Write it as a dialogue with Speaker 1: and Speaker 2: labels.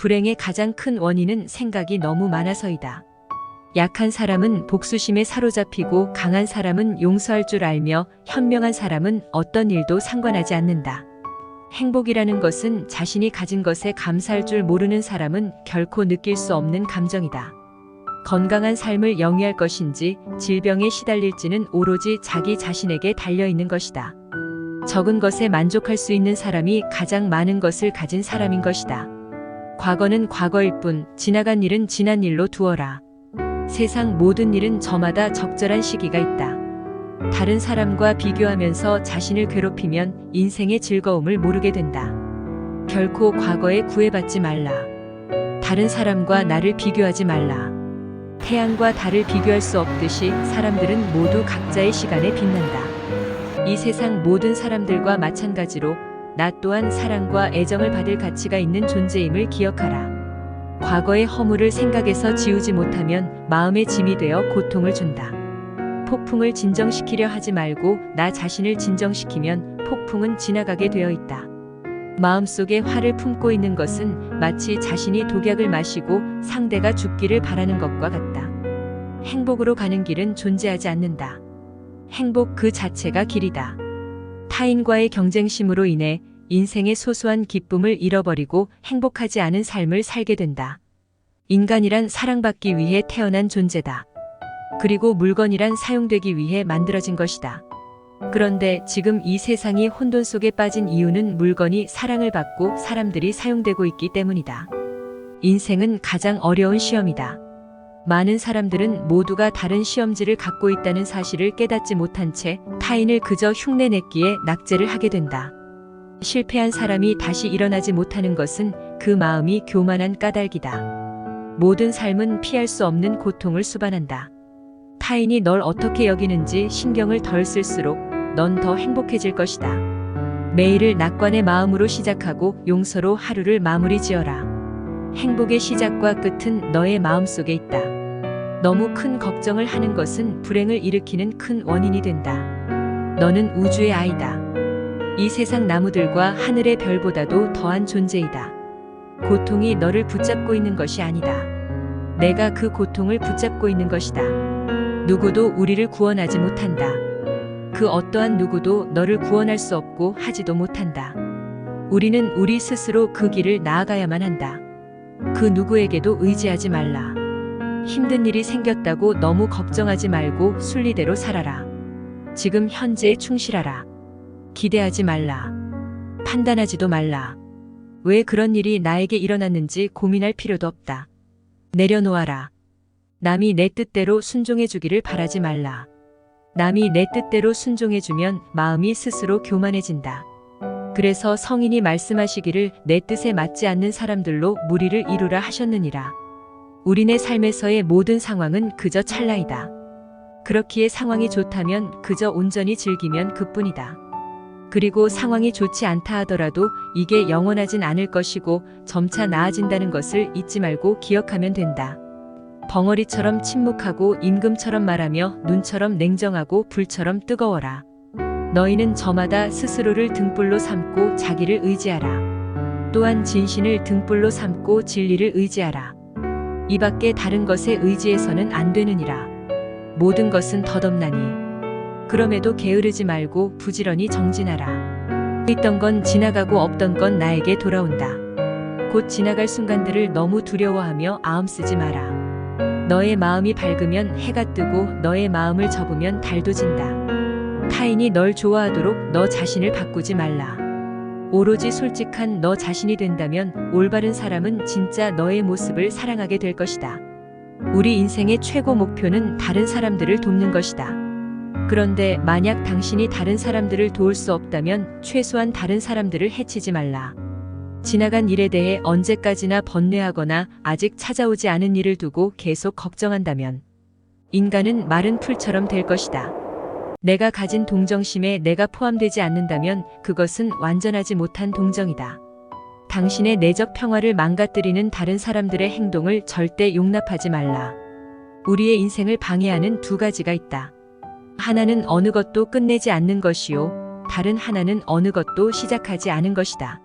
Speaker 1: 불행의 가장 큰 원인은 생각이 너무 많아서이다. 약한 사람은 복수심에 사로잡히고 강한 사람은 용서할 줄 알며 현명한 사람은 어떤 일도 상관하지 않는다. 행복이라는 것은 자신이 가진 것에 감사할 줄 모르는 사람은 결코 느낄 수 없는 감정이다. 건강한 삶을 영위할 것인지 질병에 시달릴지는 오로지 자기 자신에게 달려 있는 것이다. 적은 것에 만족할 수 있는 사람이 가장 많은 것을 가진 사람인 것이다. 과거는 과거일 뿐 지나간 일은 지난 일로 두어라. 세상 모든 일은 저마다 적절한 시기가 있다. 다른 사람과 비교하면서 자신을 괴롭히면 인생의 즐거움을 모르게 된다. 결코 과거에 구애받지 말라. 다른 사람과 나를 비교하지 말라. 태양과 달을 비교할 수 없듯이 사람들은 모두 각자의 시간에 빛난다. 이 세상 모든 사람들과 마찬가지로 나 또한 사랑과 애정을 받을 가치가 있는 존재임을 기억하라. 과거의 허물을 생각에서 지우지 못하면 마음의 짐이 되어 고통을 준다. 폭풍을 진정시키려 하지 말고 나 자신을 진정시키면 폭풍은 지나가게 되어 있다. 마음속에 화를 품고 있는 것은 마치 자신이 독약을 마시고 상대가 죽기를 바라는 것과 같다. 행복으로 가는 길은 존재하지 않는다. 행복 그 자체가 길이다. 타인과의 경쟁심으로 인해 인생의 소소한 기쁨을 잃어버리고 행복하지 않은 삶을 살게 된다. 인간이란 사랑받기 위해 태어난 존재다. 그리고 물건이란 사용되기 위해 만들어진 것이다. 그런데 지금 이 세상이 혼돈 속에 빠진 이유는 물건이 사랑을 받고 사람들이 사용되고 있기 때문이다. 인생은 가장 어려운 시험이다. 많은 사람들은 모두가 다른 시험지를 갖고 있다는 사실을 깨닫지 못한 채 타인을 그저 흉내냈기에 낙제를 하게 된다. 실패한 사람이 다시 일어나지 못하는 것은 그 마음이 교만한 까닭이다. 모든 삶은 피할 수 없는 고통을 수반한다. 타인이 널 어떻게 여기는지 신경을 덜 쓸수록 넌 더 행복해질 것이다. 매일을 낙관의 마음으로 시작하고 용서로 하루를 마무리 지어라. 행복의 시작과 끝은 너의 마음 속에 있다. 너무 큰 걱정을 하는 것은 불행을 일으키는 큰 원인이 된다. 너는 우주의 아이다. 이 세상 나무들과 하늘의 별보다도 더한 존재이다. 고통이 너를 붙잡고 있는 것이 아니다. 내가 그 고통을 붙잡고 있는 것이다. 누구도 우리를 구원하지 못한다. 그 어떠한 누구도 너를 구원할 수 없고 하지도 못한다. 우리는 우리 스스로 그 길을 나아가야만 한다. 그 누구에게도 의지하지 말라. 힘든 일이 생겼다고 너무 걱정하지 말고 순리대로 살아라. 지금 현재에 충실하라. 기대하지 말라. 판단하지도 말라. 왜 그런 일이 나에게 일어났는지 고민할 필요도 없다. 내려놓아라. 남이 내 뜻대로 순종해 주기를 바라지 말라. 남이 내 뜻대로 순종해주면 마음이 스스로 교만해진다. 그래서 성인이 말씀하시기를 내 뜻에 맞지 않는 사람들로 무리를 이루라 하셨느니라. 우리네 삶에서의 모든 상황은 그저 찰나이다. 그렇기에 상황이 좋다면 그저 온전히 즐기면 그뿐이다. 그리고 상황이 좋지 않다 하더라도 이게 영원하진 않을 것이고 점차 나아진다는 것을 잊지 말고 기억하면 된다. 벙어리처럼 침묵하고 임금처럼 말하며 눈처럼 냉정하고 불처럼 뜨거워라. 너희는 저마다 스스로를 등불로 삼고 자기를 의지하라. 또한 진신을 등불로 삼고 진리를 의지하라. 이 밖에 다른 것에 의지해서는 안 되느니라. 모든 것은 덧없나니. 그럼에도 게으르지 말고 부지런히 정진하라. 있던 건 지나가고 없던 건 나에게 돌아온다. 곧 지나갈 순간들을 너무 두려워하며 아움 쓰지 마라. 너의 마음이 밝으면 해가 뜨고 너의 마음을 접으면 달도 진다. 타인이 널 좋아하도록 너 자신을 바꾸지 말라. 오로지 솔직한 너 자신이 된다면 올바른 사람은 진짜 너의 모습을 사랑하게 될 것이다. 우리 인생의 최고 목표는 다른 사람들을 돕는 것이다. 그런데 만약 당신이 다른 사람들을 도울 수 없다면 최소한 다른 사람들을 해치지 말라. 지나간 일에 대해 언제까지나 번뇌하거나 아직 찾아오지 않은 일을 두고 계속 걱정한다면 인간은 마른 풀처럼 될 것이다. 내가 가진 동정심에 내가 포함되지 않는다면 그것은 완전하지 못한 동정이다. 당신의 내적 평화를 망가뜨리는 다른 사람들의 행동을 절대 용납하지 말라. 우리의 인생을 방해하는 두 가지가 있다. 하나는 어느 것도 끝내지 않는 것이요. 다른 하나는 어느 것도 시작하지 않은 것이다.